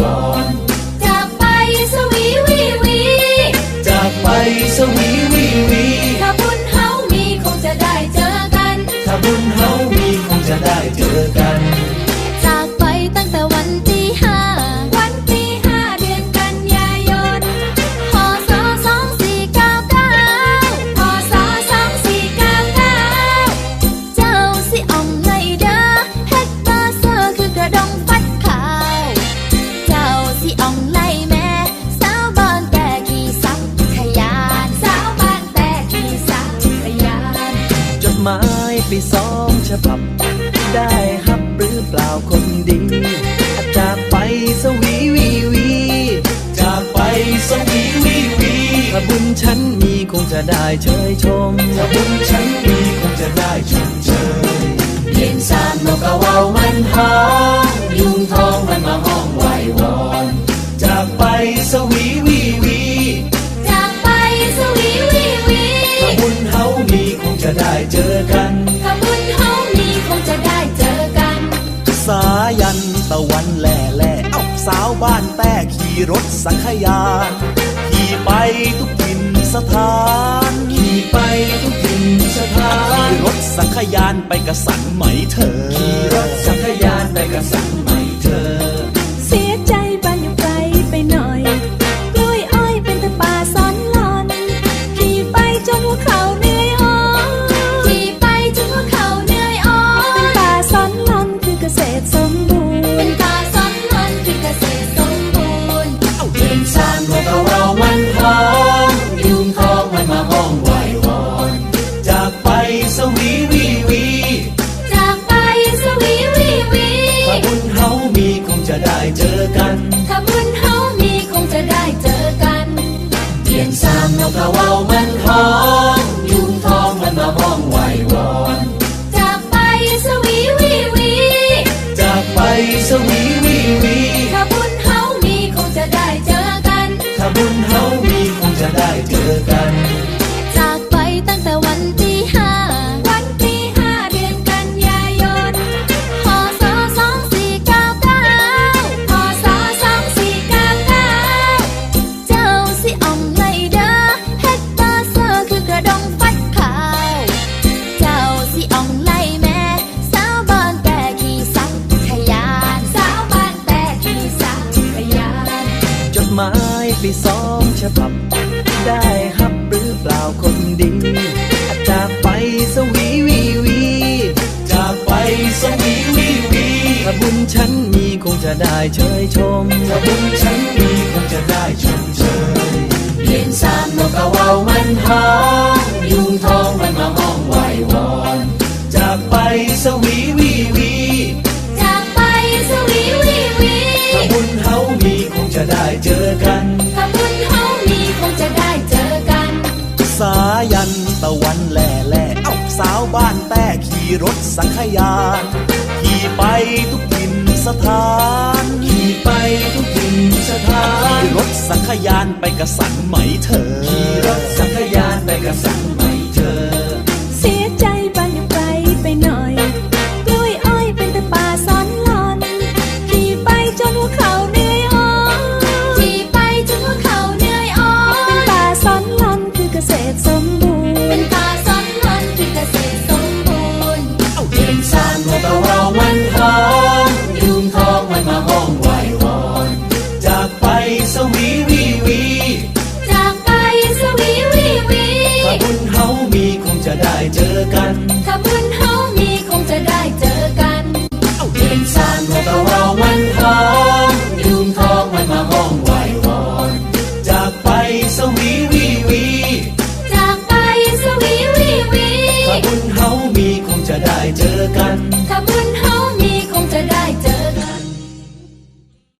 วอนจากไปสวีวีวีจากไปสวีวีวีถ้าบุญเฮามีคงจะได้เจอกัน ถ้าบุญเฮามีคงจะได้เจอกัน ม้ไปสองฉบับ ได้ฮับหรือเปล่าคนดี จากไปสวีวีวี จากไปสวีวีวีถ้าบุญฉันมีคงจะได้เชยชมถ้าบุญฉันมีคงจะได้ชมเชยเพียงสามนกกระว่าวมันหา สาวบ้านแต่ขี่รถสังขยาขี่ไปทุกถิ่นสถานขี่ไปทุกถิ่นสถานขี่รถสังขยานไปกระสันไหมเธอขี่รถสังขยานไปกระสันไหม isso, a. ไปสองฉบับ ได้ฮับหรือเปล่าคนดีจากไปสวีวีวีจากไปสวีวีวีถ้าบุญฉันมีคงจะได้เชยชมถ้าบุญ รถสังขยาขี่ไปทุกถิ่นสถานขี่ไปทุกถิ่นสถานขี่รถสังขยานไปกระสันไหมเธอ